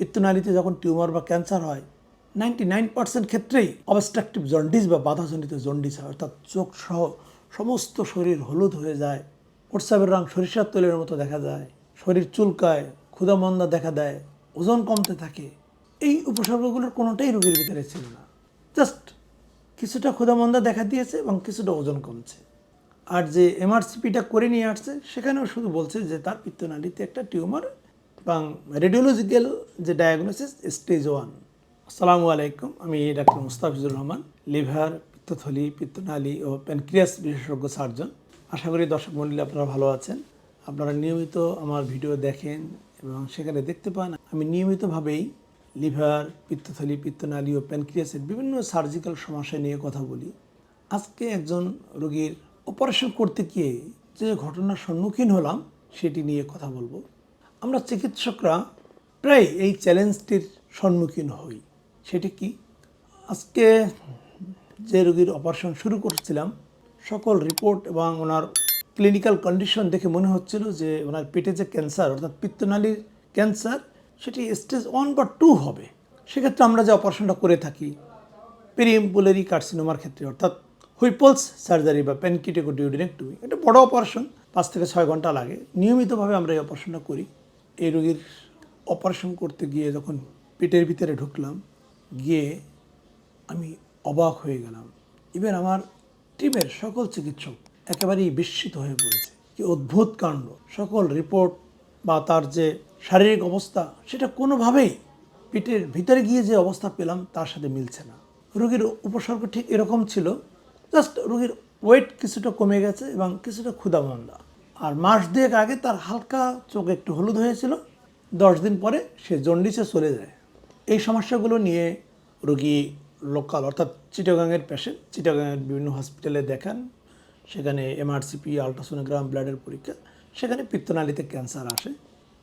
পিত্তনালীতে যখন টিউমার বা ক্যান্সার হয় নাইনটি নাইন পার্সেন্ট ক্ষেত্রেই অবস্ট্রাকটিভ জন্ডিস বা বাধাজনিত জন্ডিস হয়। অর্থাৎ চোখ সহ সমস্ত শরীর হলুদ হয়ে যায়। হোয়াটসঅ্যাপের রং সরিষার তৈলের মতো দেখা যায়। শরীর চুলকায় ক্ষুধামন্দা দেখা দেয়, ওজন কমতে থাকে। এই উপসর্গগুলোর কোনোটাই রোগীর ভিতরে ছিল না। জাস্ট কিছুটা ক্ষুধামন্দা দেখা দিয়েছে এবং কিছুটা ওজন কমছে। আর যে এমআরসিপিটা করে নিয়ে আসছে, সেখানেও শুধু বলছে যে তার পিত্তনালীতে একটা টিউমার এবং রেডিওলজিক্যাল যে ডায়াগনোসিস স্টেজ ওয়ান আসসালামু আলাইকুম, আমি ডাক্তার মুস্তাফিজুর রহমান, লিভার, পিত্তথলি, পিত্তনালী ও প্যানক্রিয়াস বিশেষজ্ঞ সার্জন। আশা করি দর্শক মন্ডলী আপনারা ভালো আছেন। আপনারা নিয়মিত আমার ভিডিও দেখেন এবং সেখানে দেখতে পান। আমি নিয়মিতভাবেই লিভার, পিত্তথলি, পিত্তনালী ও প্যানক্রিয়াসের বিভিন্ন সার্জিক্যাল সমস্যা নিয়ে কথা বলি। আজকে একজন রোগীর অপারেশন করতে গিয়ে যে ঘটনার সম্মুখীন হলাম, সেটি নিয়ে কথা বলব। আমরা চিকিৎসকরা প্রায় এই চ্যালেঞ্জটির সম্মুখীন হই। সেটি কি? আজকে যে রোগীর অপারেশন শুরু করছিলাম, সকল রিপোর্ট এবং ওনার ক্লিনিক্যাল কন্ডিশন দেখে মনে হচ্ছিল যে ওনার পেটে যে ক্যান্সার অর্থাৎ পিত্তনালীর ক্যান্সার সেটি স্টেজ ওয়ান বা টু হবে। সেক্ষেত্রে আমরা যে অপারেশনটা করে থাকি পেরিএমপুলারি কার্সিনোমার ক্ষেত্রে, অর্থাৎ হুইপলস সার্জারি বা প্যানকিটেকো ডিউডিনেক্টমি এটা বড় অপারেশন পাঁচ থেকে ছয় ঘণ্টা লাগে। নিয়মিতভাবে আমরা এই অপারেশনটা করি। এই রোগীর অপারেশন করতে গিয়ে যখন পেটের ভিতরে ঢুকলাম, গিয়ে আমি অবাক হয়ে গেলাম। ইভেন আমার টিমের সকল চিকিৎসক একেবারেই বিস্মিত হয়ে পড়েছে। কি অদ্ভুত কাণ্ড! সকল রিপোর্ট বা তার যে শারীরিক অবস্থা, সেটা কোনোভাবেই পেটের ভিতরে গিয়ে যে অবস্থা পেলাম, তার সাথে মিলছে না। রোগীর উপসর্গ ঠিক এরকম ছিল জাস্ট রোগীর ওয়েট কিছুটা কমে গেছে এবং কিছুটা ক্ষুধামন্দা। আর মাস দুয়েক আগে তার হালকা চোখ একটু হলুদ হয়েছিল। দশ দিন পরে সে জন্ডিসে চলে যায়। এই সমস্যাগুলো নিয়ে রোগী লোকাল অর্থাৎ চিটাগাংয়ের পেশেন্ট চিটাগাংয়ের বিভিন্ন হসপিটালে দেখান। সেখানে এমআরসিপি আলট্রাসোনোগ্রাম ব্লাডের পরীক্ষা। সেখানে পিত্তনালীতে ক্যান্সার আসে।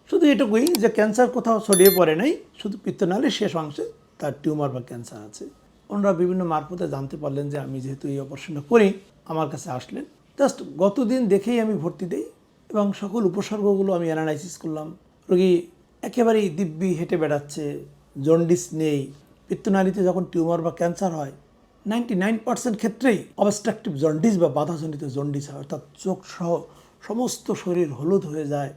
শুধু এটুকুই যে ক্যান্সার কোথাও ছড়িয়ে পড়ে নাই, শুধু পিত্তনালীর শেষ অংশে তার টিউমার বা ক্যান্সার আছে। ওনারা বিভিন্ন মারফতে জানতে পারলেন যে আমি যেহেতু এই অপারেশনটা করি, আমার কাছে আসলেন। জাস্ট গতদিন দেখেই আমি ভর্তি দিই এবং সকল উপসর্গগুলো আমি অ্যানালাইসিস করলাম। রোগী একেবারেই দিব্যি হেঁটে বেড়াচ্ছে, জন্ডিস নেই, পিত্তনালীতে যখন টিউমার বা ক্যান্সার হয় নাইনটি নাইন পার্সেন্ট ক্ষেত্রেই অবস্ট্রাকটিভ জন্ডিস বা বাধাজনিত জন্ডিস হয়। অর্থাৎ চোখ সহ সমস্ত শরীর হলুদ হয়ে যায়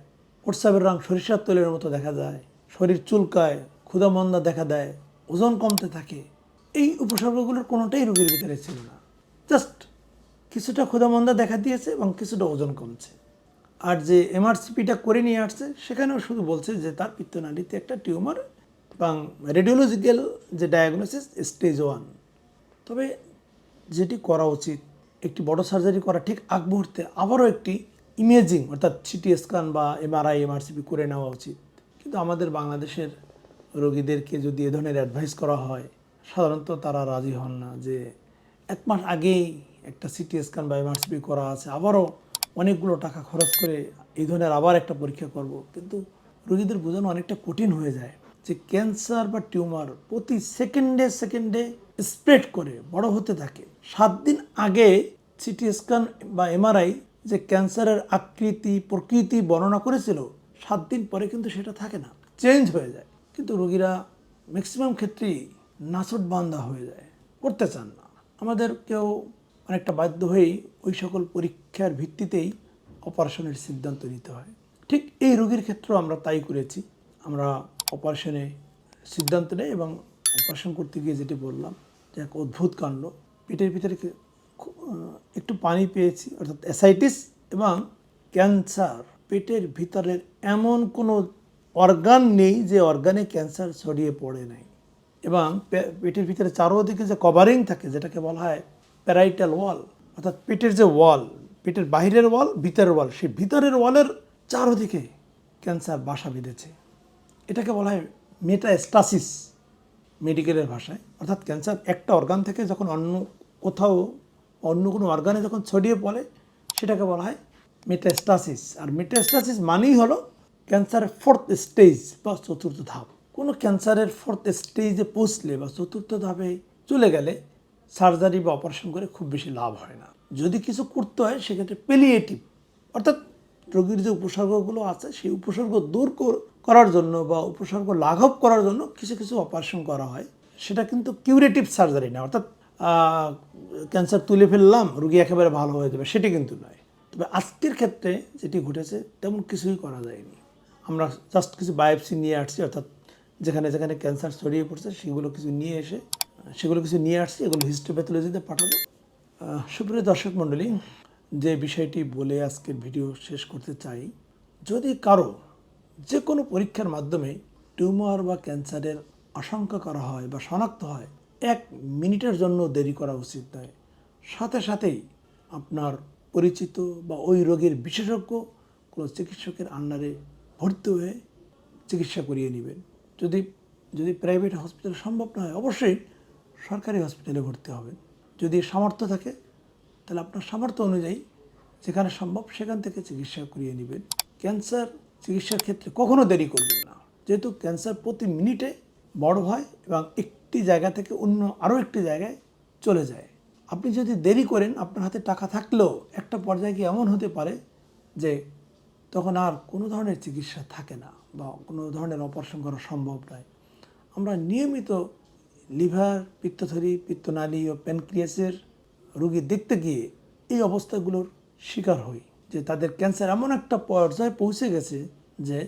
হোয়াটসঅ্যাপের রং সরিষার তৈলের মতো দেখা যায়, শরীর চুলকায়, ক্ষুধামন্দা দেখা দেয়, ওজন কমতে থাকে। এই উপসর্গগুলোর কোনোটাই রোগীর ভিতরে ছিল না। জাস্ট কিছুটা ক্ষুধামন্দা দেখা দিয়েছে এবং কিছুটা ওজন কমছে। আর যে এমআরসিপিটা করে নিয়ে আসছে, সেখানেও শুধু বলছে যে তার পিত্তনালীতে একটা টিউমার এবং রেডিওলজিক্যাল যে ডায়াগনোসিস স্টেজ ওয়ান তবে যেটি করা উচিত, একটি বড় সার্জারি করা ঠিক আগ মুহূর্তে আবারও একটি ইমেজিং অর্থাৎ সিটি স্ক্যান বা এমআরআই এমআরসিপি করে নেওয়া উচিত। কিন্তু আমাদের বাংলাদেশের রোগীদেরকে যদি এ ধরনের অ্যাডভাইস করা হয়, সাধারণত তারা রাজি হন না যে এক মাস আগেই একটা সিটি স্ক্যান বা এমআরসিপি করা আছে, আবারও অনেকগুলো টাকা খরচ করে এই ধরনের আবার একটা পরীক্ষা করব। কিন্তু রোগীদের বোঝানো অনেকটা কঠিন হয়ে যায় যে ক্যান্সার বা টিউমার প্রতি সেকেন্ডে সেকেন্ডে স্প্রেড করে, বড় হতে থাকে। সাত দিন আগে সিটি স্ক্যান বা এমআরআই যে ক্যান্সারের আকৃতি, প্রকৃতি বর্ণনা করেছিল, সাত দিন পরে কিন্তু সেটা থাকে না, চেঞ্জ হয়ে যায়। কিন্তু রোগীরা ম্যাক্সিমাম ক্ষেত্রেই নাচট বান্ধা হয়ে যায়, করতে চান না। আমাদের কেউ অনেকটা বাধ্য হয়েই ওই সকল পরীক্ষার ভিত্তিতেই অপারেশনের সিদ্ধান্ত নিতে হয়। ঠিক এই রোগীর ক্ষেত্রেও আমরা তাই করেছি। আমরা অপারেশনে সিদ্ধান্ত নেই এবং অপারেশন করতে গিয়ে যেটি বললাম যে এক অদ্ভুত কাণ্ড। পেটের ভিতরে একটু পানি পেয়েছি, অর্থাৎ অ্যাসাইটিস এবং ক্যান্সার। পেটের ভিতরের এমন কোনো অর্গান নেই যে অর্গানে ক্যান্সার ছড়িয়ে পড়ে নাই। এবং পেটের ভিতরে চারোদিকে যে কভারিং থাকে, যেটাকে বলা হয় প্যারাইটাল ওয়াল, অর্থাৎ পেটের যে ওয়াল পেটের বাইরের ওয়াল, ভিতরের ওয়াল, সেই ভিতরের ওয়ালের চারোদিকে ক্যান্সার বাসা বেঁধেছে। এটাকে বলা হয় মেটাস্টাসিস মেডিকেলের ভাষায়। অর্থাৎ ক্যান্সার একটা অর্গান থেকে যখন অন্য কোথাও অন্য কোনো অর্গানে যখন ছড়িয়ে পড়ে, সেটাকে বলা হয় মেটাস্টাসিস। আর মেটাস্টাসিস মানেই হলো ক্যান্সারের ফোর্থ স্টেজ বা চতুর্থ ধাপ। কোনো ক্যান্সারের ফোর্থ স্টেজে পৌঁছলে বা চতুর্থ ধাপে চলে গেলে সার্জারি বা অপারেশন করে খুব বেশি লাভ হয় না। যদি কিছু করতে হয়, সেক্ষেত্রে পেলিয়েটিভ অর্থাৎ রোগীর যে উপসর্গগুলো আছে, সেই উপসর্গ দূর কর- করার জন্য বা উপসর্গ লাঘব করার জন্য কিছু কিছু অপারেশন করা হয়। সেটা কিন্তু কিউরেটিভ সার্জারি না, অর্থাৎ ক্যান্সার তুলে ফেললাম, রুগী একেবারে ভালো হয়ে যাবে, সেটি কিন্তু নয়। তবে আজকের ক্ষেত্রে যেটি ঘটেছে, তেমন কিছুই করা যায়নি। আমরা জাস্ট কিছু বায়োপসি নিয়ে আসছি, অর্থাৎ যেখানে যেখানে ক্যান্সার ছড়িয়ে পড়ছে, সেগুলো কিছু নিয়ে এসে সেগুলো কিছু নিয়ে আসছি, এগুলো হিস্টোপ্যাথোলজিতে পাঠাবো। সুপ্রিয় দর্শক মণ্ডলী, যে বিষয়টি বলে আজকের ভিডিও শেষ করতে চাই, যদি কারও যে কোনো পরীক্ষার মাধ্যমে টিউমার বা ক্যান্সারের আশঙ্কা করা হয় বা শনাক্ত হয়, এক মিনিটের জন্য দেরি করা উচিত নয়। সাথে সাথেই আপনার পরিচিত বা ওই রোগের বিশেষজ্ঞ কোনো চিকিৎসকের আন্ডারে ভর্তি হয়ে চিকিৎসা করিয়ে নেবেন। যদি যদি প্রাইভেট হসপিটাল সম্ভব না হয় অবশ্যই সরকারি হসপিটালে ভর্তি হবেন যদি সামর্থ্য থাকে, তাহলে আপনার সামর্থ্য অনুযায়ী যেখানে সম্ভব সেখান থেকে চিকিৎসা করিয়ে নেবেন। ক্যান্সার চিকিৎসার ক্ষেত্রে কখনো দেরি করবেন না। যেহেতু ক্যান্সার প্রতি মিনিটে বড় হয় এবং একটি জায়গা থেকে অন্য আরও একটি জায়গায় চলে যায়। আপনি যদি দেরি করেন, আপনার হাতে টাকা থাকলেও একটা পর্যায়ে গিয়ে এমন হতে পারে যে তখন আর কোনো ধরনের চিকিৎসা থাকে না বা কোনো ধরনের অপারেশন করা সম্ভব নয়। আমরা নিয়মিত লিভার, পিত্তথলি, পিত্তনালী ও প্যানক্রিয়াসের রোগী দেখতে গিয়ে এই অবস্থাগুলোর শিকার হই যে তাদের ক্যান্সার এমন একটা পর্যায়ে পৌঁছে গেছে যে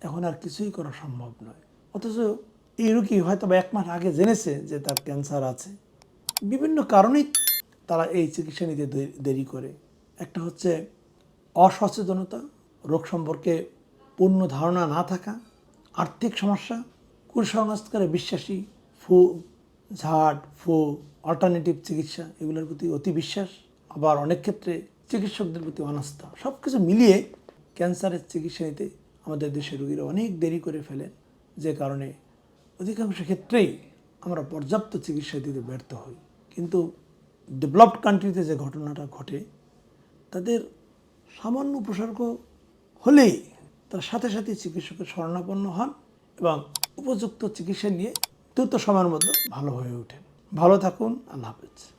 এখন আর কিছুই করা সম্ভব নয়। অথচ এই রোগী হয়তো বা এক মাস আগে জেনেছে যে তার ক্যান্সার আছে। বিভিন্ন কারণেই তারা এই চিকিৎসা নিতে দেরি করে। একটা হচ্ছে অসচেতনতা, রোগ সম্পর্কে পূর্ণ ধারণা না থাকা, আর্থিক সমস্যা, কুসংস্কারে বিশ্বাসী ফু ঝাড় ফু অল্টারনেটিভ চিকিৎসা এগুলোর প্রতি অতি বিশ্বাস আবার অনেক ক্ষেত্রে চিকিৎসকদের প্রতি অনাস্থা। সব কিছু মিলিয়ে ক্যান্সারের চিকিৎসা নিতে আমাদের দেশের রোগীরা অনেক দেরি করে ফেলেন, যে কারণে অধিকাংশ ক্ষেত্রেই আমরা পর্যাপ্ত চিকিৎসা দিতে ব্যর্থ হই। কিন্তু ডেভেলপড কান্ট্রিতে যে ঘটনাটা ঘটে, তাদের সামান্য উপসর্গ হলেই তার সাথে সাথে চিকিৎসকের শরণাপন্ন হন এবং উপযুক্ত চিকিৎসা নিয়ে দ্রুত সময়ের মধ্যে ভালো হয়ে ওঠেন। ভালো থাকুন আল্লাহ হাফেজ।